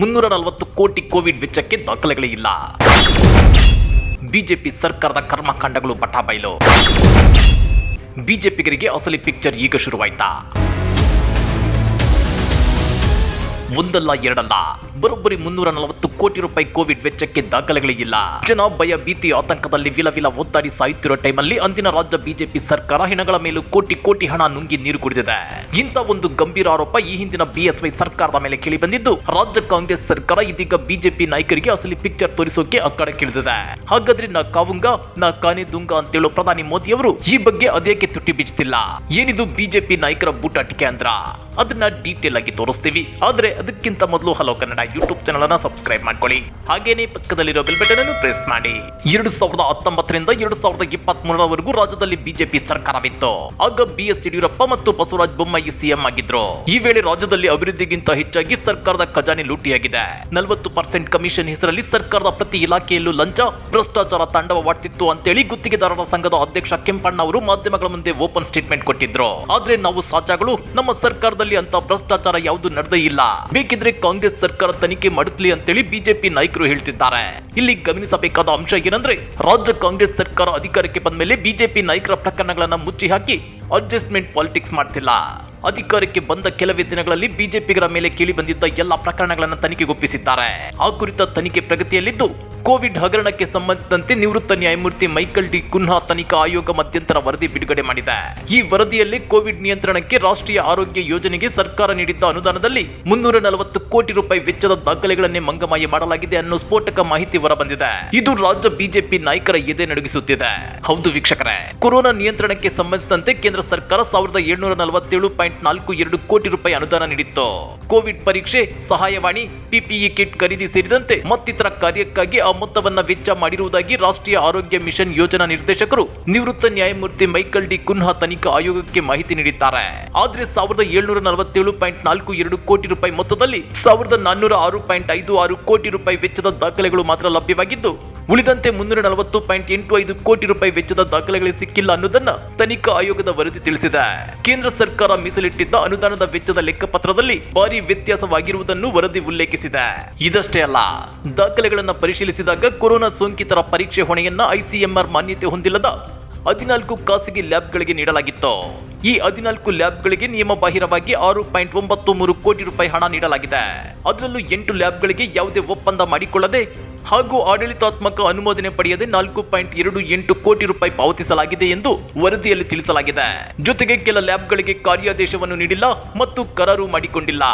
ಮುನ್ನೂರ ನಲವತ್ತು ಕೋಟಿ ಕೋವಿಡ್ ವೆಚ್ಚಕ್ಕೆ ದಾಖಲೆಗಳೇ ಇಲ್ಲ. ಬಿಜೆಪಿ ಸರ್ಕಾರದ ಕರ್ಮಕಾಂಡಗಳು ಬಟಾಬೈಲು ಬಿಜೆಪಿಗರಿಗೆ ಅಸಲಿ ಪಿಕ್ಚರ್ ಈಗ ಶುರುವಾಯ್ತಾ. ಒಂದಲ್ಲ ಎರಡಲ್ಲ. ಬರೋಬ್ಬರಿ ಮುನ್ನೂರ ನಲವತ್ತು ಕೋಟಿ ರೂಪಾಯಿ ಕೋವಿಡ್ ವೆಚ್ಚಕ್ಕೆ ದಾಖಲೆಗಳೇ ಇಲ್ಲ. ಜನ ಭಯ, ಭೀತಿ, ಆತಂಕದಲ್ಲಿ ವಿಲ ವಿಲ ಒದ್ದಾಡಿ ಸಾಯುತ್ತಿರೋ ಟೈಮಲ್ಲಿ ಅಂದಿನ ರಾಜ್ಯ ಬಿಜೆಪಿ ಸರ್ಕಾರ ಹೆಣಗಳ ಮೇಲೂ ಕೋಟಿ ಕೋಟಿ ಹಣ ನುಂಗಿ ನೀರು ಕುಡಿದಿದೆ. ಇಂಥ ಒಂದು ಗಂಭೀರ ಆರೋಪ ಈ ಹಿಂದಿನ ಬಿಎಸ್ವೈ ಸರ್ಕಾರದ ಮೇಲೆ ಕೇಳಿ ಬಂದಿದ್ದು, ರಾಜ್ಯ ಕಾಂಗ್ರೆಸ್ ಸರ್ಕಾರ ಇದೀಗ ಬಿಜೆಪಿ ನಾಯಕರಿಗೆ ಅಸಲಿ ಪಿಕ್ಚರ್ ತೋರಿಸೋಕೆ ಅಕ್ಕಡಕ್ಕಿಳಿದಿದೆ ಹಾಗಾದ್ರೆ ನಾ ಕಾವುಂಗ, ನಾ ಕಾನೆ ದುಂಗ ಅಂತೇಳೋ ಪ್ರಧಾನಿ ಮೋದಿ ಅವರು ಈ ಬಗ್ಗೆ ಅದೇಕೆ ತುಟ್ಟಿ ಬಿಚ್ಚುತ್ತಿಲ್ಲ ಏನಿದು ಬಿಜೆಪಿ ನಾಯಕರ ಬೂಟಾಟಿಕೆ ಅಂದ್ರ? ಅದನ್ನ ಡೀಟೇಲ್ ಆಗಿ ತೋರಿಸ್ತೀವಿ. ಆದ್ರೆ ಅದಕ್ಕಿಂತ ಮೊದಲು ಹಲೋ ಕನ್ನಡ. ಯೂಟ್ಯೂಬ್ ಚಾನಲ್ ಅನ್ನ ಸಬ್ಸ್ಕ್ರೈಬ್ ಮಾಡ್ಕೊಳ್ಳಿ. ಹಾಗೇನೇ ಪಕ್ಕದಲ್ಲಿರೋ ಬೆಲ್ ಬಟನ್ ಅನ್ನು ಪ್ರೆಸ್ ಮಾಡಿ. ಎರಡು ಸಾವಿರದ ಹತ್ತೊಂಬತ್ತರಿಂದ ಎರಡು ಸಾವಿರದ ಇಪ್ಪತ್ತ್ ಮೂರರವರೆಗೂ ರಾಜ್ಯದಲ್ಲಿ ಬಿಜೆಪಿ ಸರ್ಕಾರವಿತ್ತು. ಆಗ ಬಿ ಎಸ್ ಯಡಿಯೂರಪ್ಪ ಮತ್ತು ಬಸವರಾಜ ಬೊಮ್ಮಾಯಿ ಸಿಎಂ ಆಗಿದ್ರು. ಈ ವೇಳೆ ರಾಜ್ಯದಲ್ಲಿ ಅಭಿವೃದ್ಧಿಗಿಂತ ಹೆಚ್ಚಾಗಿ ಸರ್ಕಾರದ ಖಜಾನೆ ಲೂಟಿಯಾಗಿದೆ. ನಲವತ್ತು ಪರ್ಸೆಂಟ್ ಕಮಿಷನ್ ಹೆಸರಲ್ಲಿ ಸರ್ಕಾರದ ಪ್ರತಿ ಇಲಾಖೆಯಲ್ಲೂ ಲಂಚ, ಭ್ರಷ್ಟಾಚಾರ ತಾಂಡವವಾಡ್ತಿತ್ತು ಅಂತೇಳಿ ಗುತ್ತಿಗೆದಾರರ ಸಂಘದ ಅಧ್ಯಕ್ಷ ಕೆಂಪಣ್ಣ ಅವರು ಮಾಧ್ಯಮಗಳ ಮುಂದೆ ಓಪನ್ ಸ್ಟೇಟ್ಮೆಂಟ್ ಕೊಟ್ಟಿದ್ರು. ಆದ್ರೆ ನಾವು ಸಾಚಾಗಳು, ನಮ್ಮ ಸರ್ಕಾರದಲ್ಲಿ ಅಂತ ಭ್ರಷ್ಟಾಚಾರ ಯಾವುದು ನಡೆದೇ ಇಲ್ಲ. ಬೇಕಿದ್ರೆ ಕಾಂಗ್ರೆಸ್ ಸರ್ಕಾರ ತನಿಖೆ ಮಾಡುತ್ತಲಿ ಅಂತೇಳಿ ಬಿಜೆಪಿ ನಾಯಕರು ಹೇಳ್ತಿದ್ದಾರೆ. ಇಲ್ಲಿ ಗಮನಿಸಬೇಕಾದ ಅಂಶ ಏನಂದ್ರೆ, ರಾಜ್ಯ ಕಾಂಗ್ರೆಸ್ ಸರ್ಕಾರ ಅಧಿಕಾರಕ್ಕೆ ಬಂದ ಮೇಲೆ ಬಿಜೆಪಿ ನಾಯಕರ ಪ್ರಕರಣಗಳನ್ನ ಮುಚ್ಚಿ ಹಾಕಿ ಅಡ್ಜಸ್ಟ್ಮೆಂಟ್ ಪಾಲಿಟಿಕ್ಸ್ ಮಾಡ್ತಿಲ್ಲ. ಅಧಿಕಾರಕ್ಕೆ ಬಂದ ಕೆಲವೇ ದಿನಗಳಲ್ಲಿ ಬಿಜೆಪಿಗರ ಮೇಲೆ ಕೇಳಿ ಬಂದಿದ್ದ ಎಲ್ಲ ಪ್ರಕರಣಗಳನ್ನು ತನಿಖೆಗೊಪ್ಪಿಸಿದ್ದಾರೆ ಆ ಕುರಿತ ತನಿಖೆ ಪ್ರಗತಿಯಲ್ಲಿದ್ದು, ಕೋವಿಡ್ ಹಗರಣಕ್ಕೆ ಸಂಬಂಧಿಸಿದಂತೆ ನಿವೃತ್ತ ನ್ಯಾಯಮೂರ್ತಿ ಮೈಕಲ್ ಡಿ ಕುನ್ಹಾ ತನಿಖಾ ಆಯೋಗ ಮಧ್ಯಂತರ ವರದಿ ಬಿಡುಗಡೆ ಮಾಡಿದೆ. ಈ ವರದಿಯಲ್ಲಿ ಕೋವಿಡ್ ನಿಯಂತ್ರಣಕ್ಕೆ ರಾಷ್ಟ್ರೀಯ ಆರೋಗ್ಯ ಯೋಜನೆಗೆ ಸರ್ಕಾರ ನೀಡಿದ್ದ ಅನುದಾನದಲ್ಲಿ ಮುನ್ನೂರ ನಲವತ್ತು ಕೋಟಿ ರೂಪಾಯಿ ವೆಚ್ಚದ ದಾಖಲೆಗಳನ್ನೇ ಮಂಗಮಾಯಿ ಮಾಡಲಾಗಿದೆ ಅನ್ನೋ ಸ್ಫೋಟಕ ಮಾಹಿತಿ ಹೊರಬಂದಿದೆ. ಇದು ರಾಜ್ಯ ಬಿಜೆಪಿ ನಾಯಕರ ಎದೆ ನಡುಗಿಸುತ್ತಿದೆ. ಹೌದು ವೀಕ್ಷಕರೇ, ಕೊರೋನಾ ನಿಯಂತ್ರಣಕ್ಕೆ ಸಂಬಂಧಿಸಿದಂತೆ ಕೇಂದ್ರ ಸರ್ಕಾರ ಸಾವಿರದ ಏಳ್ನೂರ ನಲವತ್ತೇಳು ಪಾಯಿಂಟ್ ನಾಲ್ಕು ಎರಡು ಕೋಟಿ ರೂಪಾಯಿ ಅನುದಾನ ನೀಡಿತ್ತು. ಕೋವಿಡ್ ಪರೀಕ್ಷೆ, ಸಹಾಯವಾಣಿ, ಪಿಪಿಇ ಕಿಟ್ ಖರೀದಿ ಸೇರಿದಂತೆ ಮತ್ತಿತರ ಕಾರ್ಯಕ್ಕಾಗಿ ಆ ಮೊತ್ತವನ್ನ ವೆಚ್ಚ ಮಾಡಿರುವುದಾಗಿ ರಾಷ್ಟ್ರೀಯ ಆರೋಗ್ಯ ಮಿಷನ್ ಯೋಜನಾ ನಿರ್ದೇಶಕರು ನಿವೃತ್ತ ನ್ಯಾಯಮೂರ್ತಿ ಮೈಕಲ್ ಡಿ ಕುನ್ಹಾ ತನಿಖಾ ಆಯೋಗಕ್ಕೆ ಮಾಹಿತಿ ನೀಡಿದ್ದಾರೆ. ಆದ್ರೆ ಸಾವಿರದ ಏಳ್ನೂರ ನಲವತ್ತೇಳು ಪಾಯಿಂಟ್ ನಾಲ್ಕು ಎರಡು ಕೋಟಿ ರೂಪಾಯಿ ಮೊತ್ತದಲ್ಲಿ ಸಾವಿರದ ನಾನ್ನೂರ ಆರು ಪಾಯಿಂಟ್ ಐದು ಆರು ಕೋಟಿ ರೂಪಾಯಿ ವೆಚ್ಚದ ದಾಖಲೆಗಳು ಮಾತ್ರ ಲಭ್ಯವಾಗಿದ್ದು ಉಳಿದಂತೆ ಮುನ್ನೂರ ನಲವತ್ತು ಪಾಯಿಂಟ್ ಎಂಟು ಐದು ಕೋಟಿ ರೂಪಾಯಿ ವೆಚ್ಚದ ದಾಖಲೆಗಳು ಸಿಕ್ಕಿಲ್ಲ ಅನ್ನೋದನ್ನ ತನಿಖಾ ಆಯೋಗದ ವರದಿ ತಿಳಿಸಿದೆ. ಕೇಂದ್ರ ಸರ್ಕಾರ ಮೀಸಲಿಟ್ಟಿದ್ದ ಅನುದಾನದ ವೆಚ್ಚದ ಲೆಕ್ಕಪತ್ರದಲ್ಲಿ ಭಾರಿ ವ್ಯತ್ಯಾಸವಾಗಿರುವುದನ್ನು ವರದಿ ಉಲ್ಲೇಖಿಸಿದೆ. ಇದಷ್ಟೇ ಅಲ್ಲ, ದಾಖಲೆಗಳನ್ನು ಪರಿಶೀಲಿಸಿದಾಗ ಕೊರೋನಾ ಸೋಂಕಿತರ ಪರೀಕ್ಷೆ ಹೊಣೆಯನ್ನ ಐಸಿಎಂಆರ್ ಮಾನ್ಯತೆ ಹೊಂದಿಲ್ಲದ ಹದಿನಾಲ್ಕು ಖಾಸಗಿ ಲ್ಯಾಬ್ಗಳಿಗೆ ನೀಡಲಾಗಿತ್ತು. ಈ ಹದಿನಾಲ್ಕು ಲ್ಯಾಬ್ಗಳಿಗೆ ನಿಯಮ ಬಾಹಿರವಾಗಿ ಆರು ಪಾಯಿಂಟ್ ಒಂಬತ್ತು ಮೂರು ಕೋಟಿ ರೂಪಾಯಿ ಹಣ ನೀಡಲಾಗಿದೆ. ಅದರಲ್ಲೂ ಎಂಟು ಲ್ಯಾಬ್ಗಳಿಗೆ ಯಾವುದೇ ಒಪ್ಪಂದ ಮಾಡಿಕೊಳ್ಳದೆ ಹಾಗೂ ಆಡಳಿತಾತ್ಮಕ ಅನುಮೋದನೆ ಪಡೆಯದೆ ನಾಲ್ಕು ಪಾಯಿಂಟ್ ಎರಡು ಎಂಟು ಕೋಟಿ ರೂಪಾಯಿ ಪಾವತಿಸಲಾಗಿದೆ ಎಂದು ವರದಿಯಲ್ಲಿ ತಿಳಿಸಲಾಗಿದೆ. ಜೊತೆಗೆ ಕೆಲ ಲ್ಯಾಬ್ಗಳಿಗೆ ಕಾರ್ಯಾದೇಶವನ್ನು ನೀಡಿಲ್ಲ ಮತ್ತು ಕರಾರು ಮಾಡಿಕೊಂಡಿಲ್ಲ.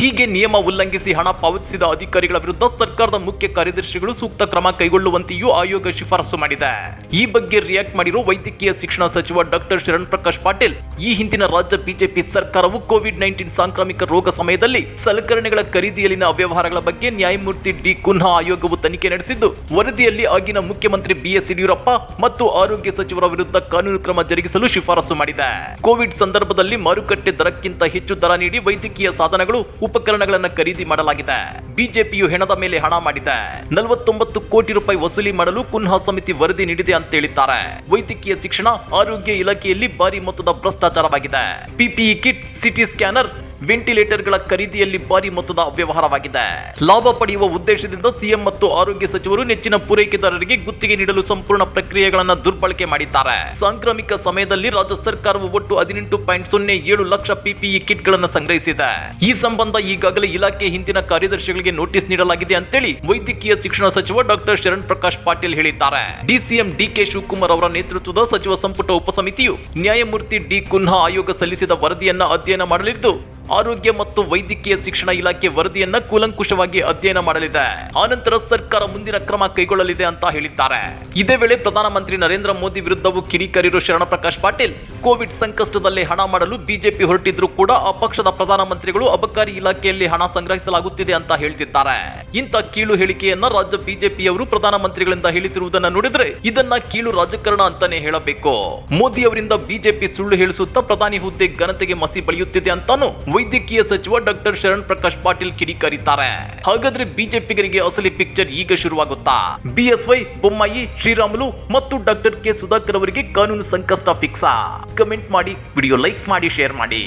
ಹೀಗೆ ನಿಯಮ ಉಲ್ಲಂಘಿಸಿ ಹಣ ಪಾವತಿಸಿದ ಅಧಿಕಾರಿಗಳ ವಿರುದ್ಧ ಸರ್ಕಾರದ ಮುಖ್ಯ ಕಾರ್ಯದರ್ಶಿಗಳು ಸೂಕ್ತ ಕ್ರಮ ಕೈಗೊಳ್ಳುವಂತೆಯೂ ಆಯೋಗ ಶಿಫಾರಸು ಮಾಡಿದೆ. ಈ ಬಗ್ಗೆ ರಿಯಾಕ್ಟ್ ಮಾಡಿರುವ ವೈದ್ಯಕೀಯ ಶಿಕ್ಷಣ ಸಚಿವ ಡಾಕ್ಟರ್ ಶರಣ್ ಪ್ರಕಾಶ್ ಪಾಟೀಲ್ ಈ ಹಿಂದಿನ ರಾಜ್ಯ ಬಿಜೆಪಿ ಸರ್ಕಾರವು ಕೋವಿಡ್ ನೈನ್ಟೀನ್ ಸಾಂಕ್ರಾಮಿಕ ರೋಗ ಸಮಯದಲ್ಲಿ ಸಲಕರಣೆಗಳ ಖರೀದಿಯಲ್ಲಿನ ಅವ್ಯವಹಾರಗಳ ಬಗ್ಗೆ ನ್ಯಾಯಮೂರ್ತಿ ಡಿ ಕುನ್ಹಾ ಆಯೋಗವು ತನಿಖೆ ನಡೆಸಿದ್ದು, ವರದಿಯಲ್ಲಿ ಆಗಿನ ಮುಖ್ಯಮಂತ್ರಿ ಬಿಎಸ್ ಯಡಿಯೂರಪ್ಪ ಮತ್ತು ಆರೋಗ್ಯ ಸಚಿವರ ವಿರುದ್ಧ ಕಾನೂನು ಕ್ರಮ ಜರುಗಿಸಲು ಶಿಫಾರಸು ಮಾಡಿದೆ. ಕೋವಿಡ್ ಸಂದರ್ಭದಲ್ಲಿ ಮಾರುಕಟ್ಟೆ ದರಕ್ಕಿಂತ ಹೆಚ್ಚು ದರ ನೀಡಿ ವೈದ್ಯಕೀಯ ಸಾಧನಗಳು, ಉಪಕರಣಗಳನ್ನು ಖರೀದಿ ಮಾಡಲಾಗಿದೆ. ಬಿಜೆಪಿಯು ಹೆಣದ ಮೇಲೆ ಹಣ ಮಾಡಿದೆ. ನಲವತ್ತೊಂಬತ್ತು ಕೋಟಿ ರೂಪಾಯಿ ವಸೂಲಿ ಮಾಡಲು ಕುನ್ಹಾ ಸಮಿತಿ ವರದಿ ನೀಡಿದೆ ಅಂತ ಹೇಳಿದ್ದಾರೆ. ವೈದ್ಯಕೀಯ ಶಿಕ್ಷಣ ಆರೋಗ್ಯ ಇಲಾಖೆಯಲ್ಲಿ ಭಾರಿ ಮೊತ್ತದ ಭ್ರಷ್ಟಾಚಾರವಾಗಿದೆ. ಪಿಪಿಇ ಕಿಟ್ ಸಿಟಿ ಸ್ಕ್ಯಾನರ್ ವೆಂಟಿಲೇಟರ್ಗಳ ಖರೀದಿಯಲ್ಲಿ ಭಾರಿ ಮೊತ್ತದ ಅವ್ಯವಹಾರವಾಗಿದೆ. ಲಾಭ ಪಡೆಯುವ ಉದ್ದೇಶದಿಂದ ಸಿಎಂ ಮತ್ತು ಆರೋಗ್ಯ ಸಚಿವರು ನೆಚ್ಚಿನ ಪೂರೈಕೆದಾರರಿಗೆ ಗುತ್ತಿಗೆ ನೀಡಲು ಸಂಪೂರ್ಣ ಪ್ರಕ್ರಿಯೆಗಳನ್ನು ದುರ್ಬಳಕೆ ಮಾಡಿದ್ದಾರೆ. ಸಾಂಕ್ರಾಮಿಕ ಸಮಯದಲ್ಲಿ ರಾಜ್ಯ ಸರ್ಕಾರವು ಒಟ್ಟು ಹದಿನೆಂಟು ಪಾಯಿಂಟ್ ಸೊನ್ನೆ ಏಳು ಲಕ್ಷ ಪಿಪಿಇ ಕಿಟ್ಗಳನ್ನು ಸಂಗ್ರಹಿಸಿದೆ. ಈ ಸಂಬಂಧ ಈಗಾಗಲೇ ಇಲಾಖೆ ಹಿಂದಿನ ಕಾರ್ಯದರ್ಶಿಗಳಿಗೆ ನೋಟಿಸ್ ನೀಡಲಾಗಿದೆ ಅಂತೇಳಿ ವೈದ್ಯಕೀಯ ಶಿಕ್ಷಣ ಸಚಿವ ಡಾಕ್ಟರ್ ಶರಣ್ ಪ್ರಕಾಶ್ ಪಾಟೀಲ್ ಹೇಳಿದ್ದಾರೆ. ಡಿಸಿಎಂ ಡಿಕೆ ಶಿವಕುಮಾರ್ ಅವರ ನೇತೃತ್ವದ ಸಚಿವ ಸಂಪುಟ ಉಪಸಮಿತಿಯು ನ್ಯಾಯಮೂರ್ತಿ ಡಿ ಕುನ್ಹಾ ಆಯೋಗ ಸಲ್ಲಿಸಿದ ವರದಿಯನ್ನ ಅಧ್ಯಯನ ಮಾಡಲಿದ್ದು ಆರೋಗ್ಯ ಮತ್ತು ವೈದ್ಯಕೀಯ ಶಿಕ್ಷಣ ಇಲಾಖೆ ವರದಿಯನ್ನ ಕೂಲಂಕುಷವಾಗಿ ಅಧ್ಯಯನ ಮಾಡಲಿದೆ. ಆನಂತರ ಸರ್ಕಾರ ಮುಂದಿನ ಕ್ರಮ ಕೈಗೊಳ್ಳಲಿದೆ ಅಂತ ಹೇಳಿದ್ದಾರೆ. ಇದೇ ವೇಳೆ ಪ್ರಧಾನಮಂತ್ರಿ ನರೇಂದ್ರ ಮೋದಿ ವಿರುದ್ಧವೂ ಶರಣ ಶರಣಪ್ರಕಾಶ್ ಪಾಟೀಲ್ ಕೋವಿಡ್ ಸಂಕಷ್ಟದಲ್ಲಿ ಹಣ ಮಾಡಲು ಬಿಜೆಪಿ ಹೊರಟಿದ್ರು ಕೂಡ ಆ ಪಕ್ಷದ ಪ್ರಧಾನಮಂತ್ರಿಗಳು ಅಬಕಾರಿ ಇಲಾಖೆಯಲ್ಲಿ ಹಣ ಸಂಗ್ರಹಿಸಲಾಗುತ್ತಿದೆ ಅಂತ ಹೇಳ್ತಿದ್ದಾರೆ. ಇಂಥ ಕೀಳು ಹೇಳಿಕೆಯನ್ನ ರಾಜ್ಯ ಬಿಜೆಪಿಯವರು ಪ್ರಧಾನಮಂತ್ರಿಗಳಿಂದ ಹೇಳುತ್ತಿರುವುದನ್ನು ನೋಡಿದ್ರೆ ಇದನ್ನ ಕೀಳು ರಾಜಕಾರಣ ಅಂತಾನೆ ಹೇಳಬೇಕು. ಮೋದಿ ಅವರಿಂದ ಬಿಜೆಪಿ ಸುಳ್ಳು ಹೇಳಿಸುತ್ತಾ ಪ್ರಧಾನಿ ಹುದ್ದೆ ಘನತೆಗೆ ಮಸಿ ಬಳಿಯುತ್ತಿದೆ ಅಂತಾನು ವೈದ್ಯಕೀಯ ಸಚಿವ ಡಾಕ್ಟರ್ ಶರಣ್ ಪ್ರಕಾಶ್ ಪಾಟೀಲ್ ಕಿಡಿಕಾರಿದ್ದಾರೆ. ಹಾಗಾದ್ರೆ ಬಿಜೆಪಿಗರಿಗೆ ಅಸಲಿ ಪಿಕ್ಚರ್ ಈಗ ಶುರುವಾಗುತ್ತಾ? ಬಿಎಸ್ವೈ, ಬೊಮ್ಮಾಯಿ, ಶ್ರೀರಾಮುಲು ಮತ್ತು ಡಾಕ್ಟರ್ ಕೆ ಸುಧಾಕರ್ ಅವರಿಗೆ ಕಾನೂನು ಸಂಕಷ್ಟ ಫಿಕ್ಸಾ? ಕಮೆಂಟ್ ಮಾಡಿ, ವಿಡಿಯೋ ಲೈಕ್ ಮಾಡಿ, ಶೇರ್ ಮಾಡಿ.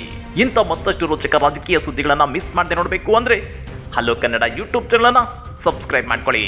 ಇಂಥ ಮತ್ತಷ್ಟು ರೋಚಕ ರಾಜಕೀಯ ಸುದ್ದಿಗಳನ್ನ ಮಿಸ್ ಮಾಡದೆ ನೋಡಬೇಕು ಅಂದ್ರೆ ಹಲೋ ಕನ್ನಡ ಯೂಟ್ಯೂಬ್ ಚಾನಲನ್ನು ಸಬ್ಸ್ಕ್ರೈಬ್ ಮಾಡ್ಕೊಳ್ಳಿ.